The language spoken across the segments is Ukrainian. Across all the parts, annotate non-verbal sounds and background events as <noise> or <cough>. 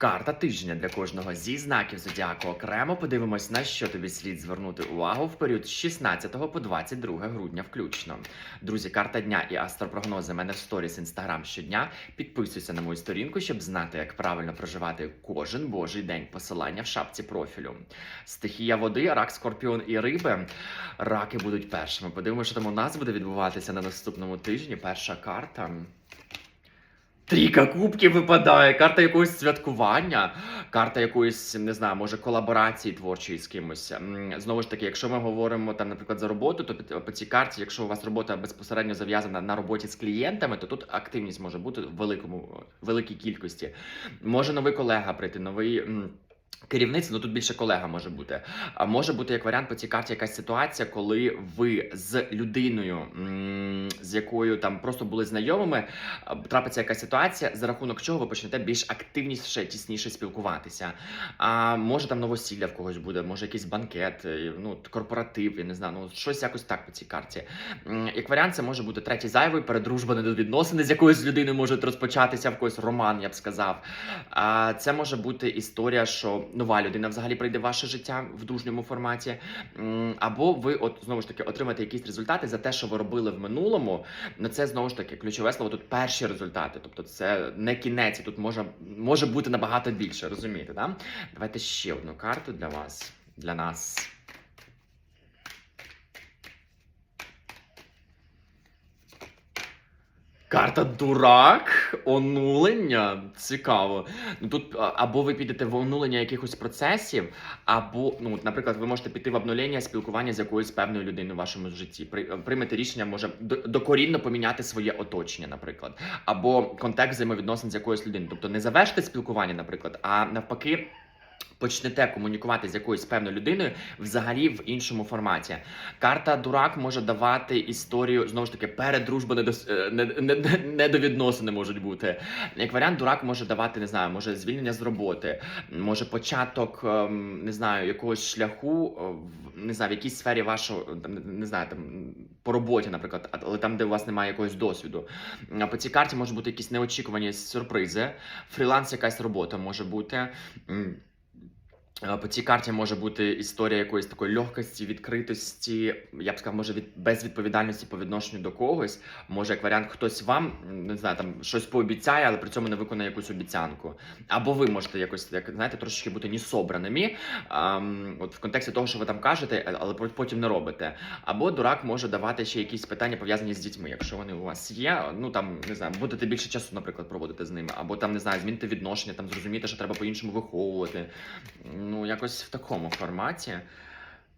Карта тижня для кожного зі знаків зодіаку окремо подивимось, на що тобі слід звернути увагу в період з 16 по 22 грудня включно. Друзі, карта дня і астропрогнози мене в сторіс інстаграм щодня. Підписуйся на мою сторінку, щоб знати, як правильно проживати кожен божий день. Посилання в шапці профілю. Стихія води, рак, скорпіон і риби. Раки будуть першими. Подивимося, що там у нас буде відбуватися на наступному тижні. Перша карта. Трійка кубків випадає, карта якогось святкування, карта якоїсь, не знаю, може колаборації творчої з кимось. Знову ж таки, якщо ми говоримо там, наприклад, за роботу, то по цій карті, якщо у вас робота безпосередньо зав'язана на роботі з клієнтами, то тут активність може бути в великому великій кількості. Може новий колега прийти, новий. Керівництво, ну тут більше колега може бути. А може бути як варіант по цій карті якась ситуація, коли ви з людиною, з якою там просто були знайомими, трапиться якась ситуація, за рахунок чого ви почнете більш активніше, тісніше спілкуватися. А може там новосілля в когось буде, може якийсь банкет, е, ну корпоратив, я не знаю, ну щось якось так по цій карті. Як варіант, це може бути третій зайвий, передружба недовідносини з якоюсь людиною можуть розпочатися в когось роман, я б сказав. А це може бути історія, що нова людина взагалі прийде в ваше життя в дружньому форматі. Або ви, от знову ж таки, отримаєте якісь результати за те, що ви робили в минулому. Ну це знову ж таки ключове слово. Тут перші результати. Тобто, це не кінець, тут може, може бути набагато більше. Розумієте, да? Давайте ще одну карту для вас, для нас. Карта дурак, онулення. Цікаво. Ну тут або ви підете в онулення якихось процесів, або, ну, наприклад, ви можете піти в обнулення спілкування з якоюсь певною людиною в вашому житті. При, приймете рішення, може докорінно поміняти своє оточення, наприклад, або контекст взаємовідносин з якоюсь людиною. Тобто не завершите спілкування, наприклад, а навпаки. Почнете комунікувати з якоюсь певною людиною взагалі в іншому форматі. Карта дурак може давати історію знову ж таки передружба недос... е, не, не, не, недовідносини можуть бути. Як варіант, дурак може давати, не знаю, може звільнення з роботи, може початок, ем, не знаю, якогось шляху, е, не знаю, в якійсь сфері вашого, не- знаю, там по роботі, наприклад, але там, де у вас немає якогось досвіду. По цій карті можуть бути якісь неочікувані сюрпризи, фріланс, якась робота може бути. Е, По цій карті може бути історія якоїсь такої легкості, відкритості, я б сказав, може від безвідповідальності по відношенню до когось. Може, як варіант, хтось вам не знаю, там щось пообіцяє, але при цьому не виконає якусь обіцянку. Або ви можете якось як знаєте, трошечки бути несобраними, ам, от в контексті того, що ви там кажете, а- але потім не робите. Або дурак може давати ще якісь питання пов'язані з дітьми, якщо вони у вас є. Ну там не знаю, будете більше часу, наприклад, проводити з ними, або там не знаю, змінити відношення, там зрозуміти, що треба по-іншому виховувати. Ну, якось в такому форматі.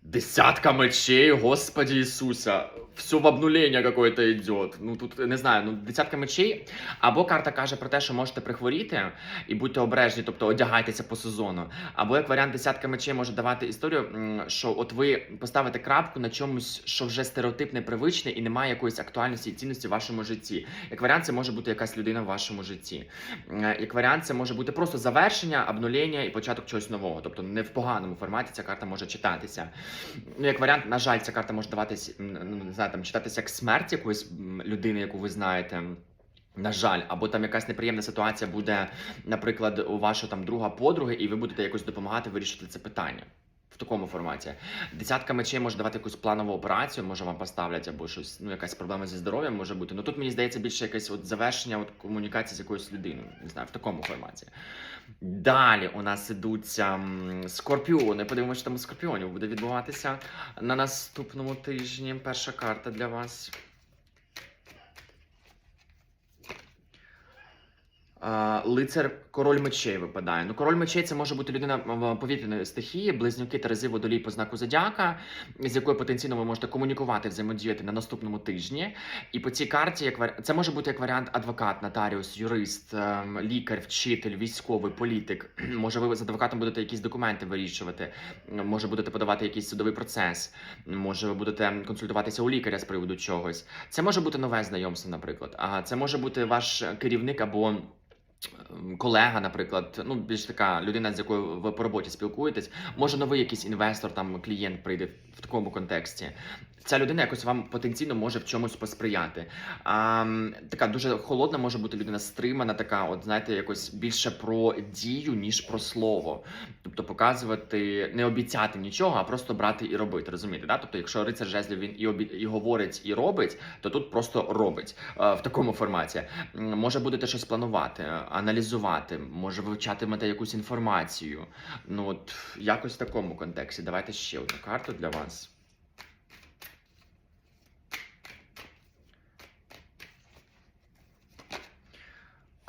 Десятка мечей, Господи Иисуса. Все в обнуление какое-то идет. Ну тут не знаю, ну десятка мечей. Або карта каже про те, що можете прихворіти і будьте обережні, тобто одягайтеся по сезону. Або як варіант, десятка мечей може давати історію, що от ви поставите крапку на чомусь, що вже стереотипне, привичне і немає якоїсь актуальності і цінності в вашому житті. Як варіант, це може бути якась людина в вашому житті. Як варіант, це може бути просто завершення, обнулення і початок чогось нового. Тобто не в поганому форматі ця карта може читатися. Ну, як варіант, на жаль, ця карта може даватись, ну не знаю, там читатися як смерть якоїсь людини, яку ви знаєте. На жаль, або там якась неприємна ситуація буде, наприклад, у вашого там друга подруги, і ви будете якось допомагати вирішити це питання. Такому форматі. Десятка мечей може давати якусь планову операцію, може вам поставлять, або щось, ну якась проблема зі здоров'ям може бути. Ну тут мені здається більше якесь от завершення от комунікації з якоюсь людиною. Не знаю, в такому форматі. Далі у нас ідуться скорпіони. Подивимося, що там у скорпіонів буде відбуватися на наступному тижні. Перша карта для вас. Лицар король мечей випадає. Ну, король мечей це може бути людина повітряної стихії, близнюки Терези водолій по знаку зодіака, з якою потенційно ви можете комунікувати, взаємодіяти на наступному тижні. І по цій карті, як це може бути як варіант адвокат, нотаріус, юрист, ем, лікар, вчитель, військовий, політик. <clears throat> Може, ви з адвокатом будете якісь документи вирішувати, може будете подавати якийсь судовий процес, може, ви будете консультуватися у лікаря з приводу чогось. Це може бути нове знайомство, наприклад. А це може бути ваш керівник або. Ем, Колега, наприклад, ну більш така людина, з якою ви по роботі спілкуєтесь, може новий якийсь інвестор, там клієнт прийде в такому контексті. Ця людина якось вам потенційно може в чомусь посприяти. А, така дуже холодна може бути людина, стримана, така, от знаєте, якось більше про дію, ніж про слово. Тобто показувати, не обіцяти нічого, а просто брати і робити. Розумієте? Да? Тобто, якщо рицар жезлів він і, обі... і говорить, і робить, то тут просто робить е, в такому форматі. Може будете щось планувати, аналізувати, може вивчатимете якусь інформацію. Ну от якось в такому контексті. Давайте ще одну карту для вас.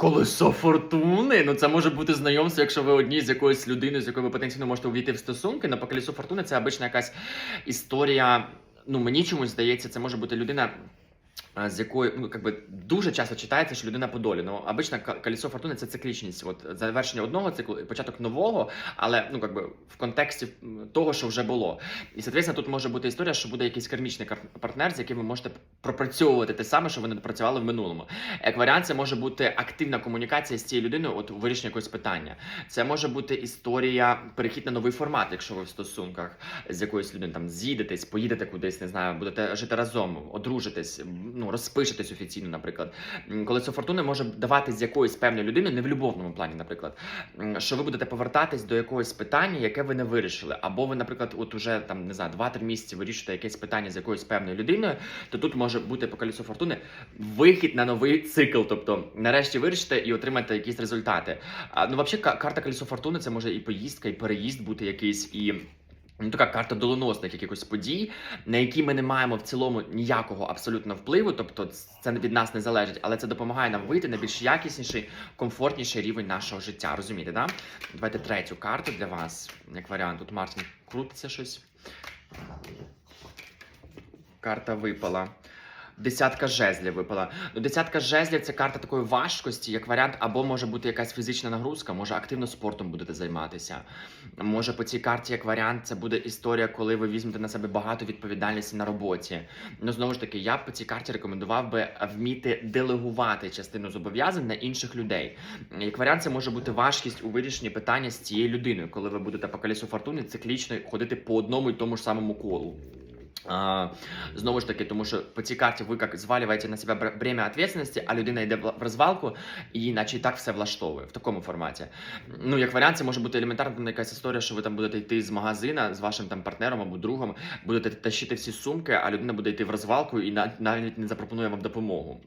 Колесо фортуни. Ну це може бути знайомство, якщо ви одні з якоюсь людиною, з якою ви потенційно можете увійти в стосунки. На по колесу фортуни це обична якась історія. Ну мені чомусь здається, це може бути людина. З якою ну якби дуже часто читається, що людина по долі. Ну обично колесо фортуни це циклічність. От завершення одного циклу, початок нового, але ну якби в контексті того, що вже було. І соответственно, тут може бути історія, що буде якийсь кармічний кар- партнер, з яким ви можете пропрацьовувати те саме, що ви не допрацювали в минулому. Як варіант, це може бути активна комунікація з цією людиною, от у вирішенні якогось питання. Це може бути історія, перехід на новий формат, якщо ви в стосунках з якоюсь людиною там з'їдетесь, поїдете кудись, не знаю, будете жити разом, одружитесь, ну розпишетесь офіційно, наприклад. Колесо фортуни може давати з якоюсь певною людиною, не в любовному плані, наприклад, що ви будете повертатись до якогось питання, яке ви не вирішили, або ви, наприклад, от уже там не знаю, 2-3 місяці вирішуєте якесь питання з якоюсь певною людиною, то тут може бути по колесу фортуни вихід на новий цикл. Тобто, нарешті вирішите і отримаєте якісь результати. А, ну, взагалі, карта колесо фортуни це може і поїздка, і переїзд бути якийсь, і. Ну, така карта доленосних якихось подій, на які ми не маємо в цілому ніякого абсолютно впливу, тобто це від нас не залежить, але це допомагає нам вийти на більш якісніший, комфортніший рівень нашого життя. Розумієте, да? Давайте третю карту для вас, як варіант. Тут Мартін крутиться щось. Карта випала. Десятка жезлів випала. Ну, десятка жезлів це карта такої важкості, як варіант, або може бути якась фізична нагрузка, може активно спортом будете займатися. Може, по цій карті, як варіант, це буде історія, коли ви візьмете на себе багато відповідальності на роботі. Ну, знову ж таки, я б по цій карті рекомендував би вміти делегувати частину зобов'язань на інших людей. Як варіант, це може бути важкість у вирішенні питання з цією людиною, коли ви будете по колесу фортуни циклічно ходити по одному і тому ж самому колу. Знову ж таки, тому що по цій карті ви як звалюєте на себе бр- бремя відповідальності, а людина йде в розвалку, і наче і так все влаштовує в такому форматі. Ну, як варіант, це може бути елементарна там якась історія, що ви там будете йти з магазина з вашим там партнером або другом, будете тащити всі сумки, а людина буде йти в розвалку і навіть не запропонує вам допомогу.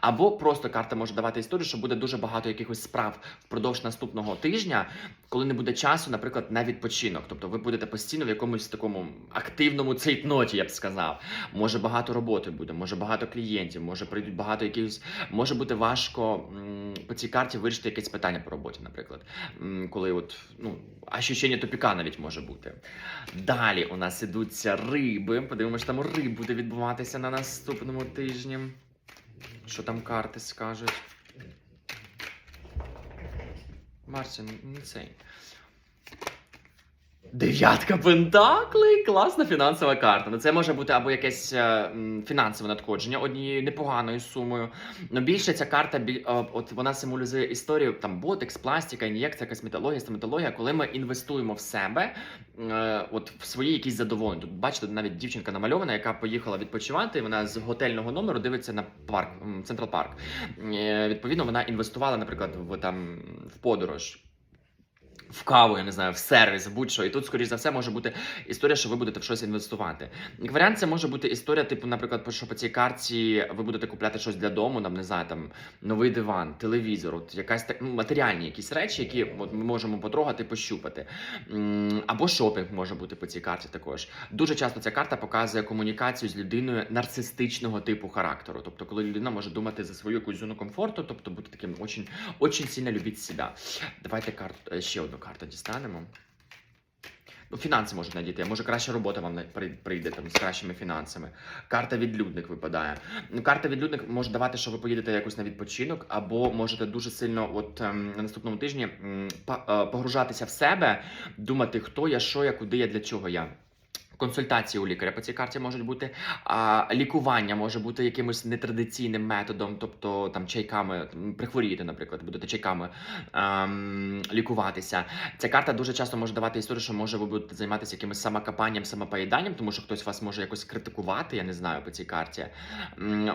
Або просто карта може давати історію, що буде дуже багато якихось справ впродовж наступного тижня, коли не буде часу, наприклад, на відпочинок. Тобто ви будете постійно в якомусь такому активному цейтноті, я б сказав. Може багато роботи буде, може багато клієнтів, може прийдуть багато якихось. Може бути важко по цій карті вирішити якесь питання по роботі, наприклад. Коли от, ну, ощущення тупіка навіть може бути. Далі у нас ідуться риби. Подивимося, там риб буде відбуватися на наступному тижні. Що там карти скажуть? Márcia, não sei. Дев'ятка пентаклей, класна фінансова карта. Ну це може бути або якесь е, фінансове надходження однією непоганою сумою. Ну більше ця карта е, от вона символізує історію там ботекс, пластика, ін'єкція, косметологія, стоматологія, коли ми інвестуємо в себе, е, от в свої якісь задоволення. Тут бачите, навіть дівчинка намальована, яка поїхала відпочивати. Вона з готельного номеру дивиться на парк, Централ Парк. Відповідно, вона інвестувала, наприклад, в там в подорож. В каву, я не знаю, в сервіс, будь-що. І тут, скоріш за все, може бути історія, що ви будете в щось інвестувати. Як варіант, це може бути історія, типу, наприклад, що по цій карті ви будете купляти щось для дому, там, не знаю, там новий диван, телевізор, от якась так ну, матеріальні якісь речі, які от, ми можемо потрогати, пощупати. Або шопінг може бути по цій карті також. Дуже часто ця карта показує комунікацію з людиною нарцистичного типу характеру. Тобто, коли людина може думати за свою якусь зону комфорту, тобто бути таким очень, очень сильно любити себе. Давайте карту е, ще одну карту дістанемо. Ну, фінанси можуть надійти, може краща робота вам прийде там з кращими фінансами. Карта відлюдник випадає. Ну, карта відлюдник може давати, що ви поїдете якось на відпочинок, або можете дуже сильно, от ем, на наступному тижні ем, погружатися в себе, думати, хто я, що я, куди я, для чого я. Консультації у лікаря по цій карті можуть бути, а, лікування може бути якимось нетрадиційним методом, тобто там чайками, м, прихворієте, наприклад, будете чайками ем, лікуватися. Ця карта дуже часто може давати історію, що може ви будете займатися якимось самокопанням, самопоїданням, тому що хтось вас може якось критикувати, я не знаю по цій карті.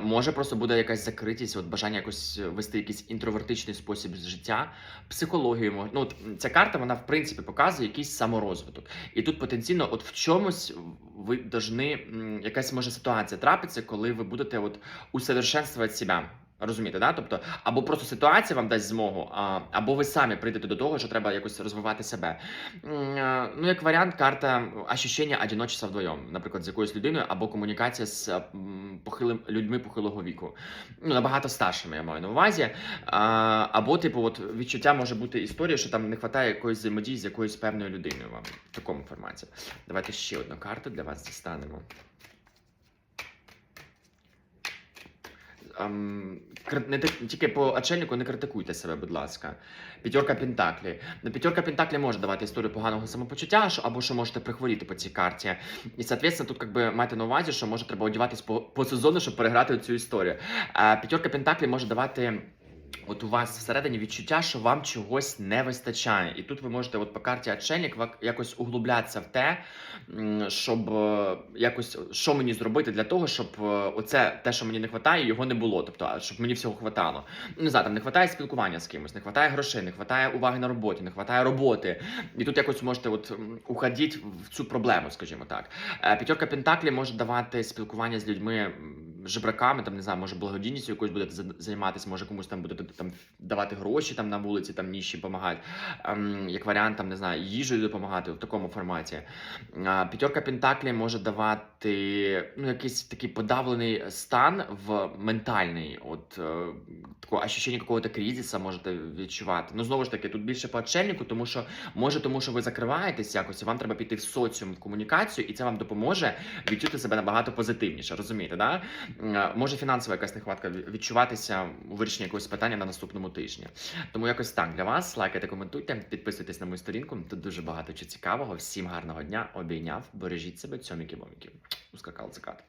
Може просто буде якась закритість, от бажання якось вести якийсь інтровертичний спосіб життя, психологію. Ну, от ця карта, вона в принципі показує якийсь саморозвиток. І тут потенційно, от в чомусь ви должны, якась може ситуація трапиться, коли ви будете от усовершенствувати себе. Розумієте, да? Тобто, або просто ситуація вам дасть змогу, або ви самі прийдете до того, що треба якось розвивати себе. Е, Ну, як варіант, карта ощущення одиночества вдвоєм, наприклад, з якоюсь людиною, або комунікація з похилим людьми похилого віку. Ну, набагато старшими, я маю на увазі. Або, типу, от відчуття може бути історія, що там не вистачає якоїсь взаємодії з якоюсь певною людиною вам в такому форматі. Давайте ще одну карту для вас дістанемо. Ем, кр- не тільки по очельнику не критикуйте себе, будь ласка. П'ятерка Пентаклі. Ну, п'ятерка Пентаклі може давати історію поганого самопочуття, або що можете прихворіти по цій карті. І, соответственно, тут якби би майте на увазі, що може треба одягатись по, по сезону, щоб переграти цю історію. А п'ятерка Пентаклі може давати. От у вас всередині відчуття, що вам чогось не вистачає, і тут ви можете, от по карті Отшельник, якось углублятися в те, щоб е, якось що мені зробити для того, щоб е, оце те, що мені не вистачає, його не було. Тобто, щоб мені всього хватало. Ну, Не знаю, там не вистачає спілкування з кимось, не вистачає грошей, не вистачає уваги на роботі, не вистачає роботи. І тут якось можете от уходити в цю проблему, скажімо так. Е, П'ятерка Пентаклі може давати спілкування з людьми. Жебраками, там не знаю, може благодійністю якоюсь будете за- займатися, може комусь там будете там давати гроші там на вулиці, там ніщі допомагати. Ем, як варіант, там не знаю, їжею допомагати в такому форматі. П'ятерка Пентаклі може давати ну, якийсь такий подавлений стан в ментальний, от е, такого ощущення какого-то кризиса можете відчувати. Ну знову ж таки, тут більше по отшельнику, тому що може, тому що ви закриваєтесь якось, вам треба піти в соціум в комунікацію, і це вам допоможе відчути себе набагато позитивніше. Розумієте, да? Е, Може фінансова якась нехватка відчуватися у вирішенні якогось питання на наступному тижні. Тому якось так для вас. Лайкайте, коментуйте, підписуйтесь на мою сторінку. Тут дуже багато чого цікавого. Всім гарного дня. Обійняв, бережіть себе, цьоміки-боміки. Ускакав закат.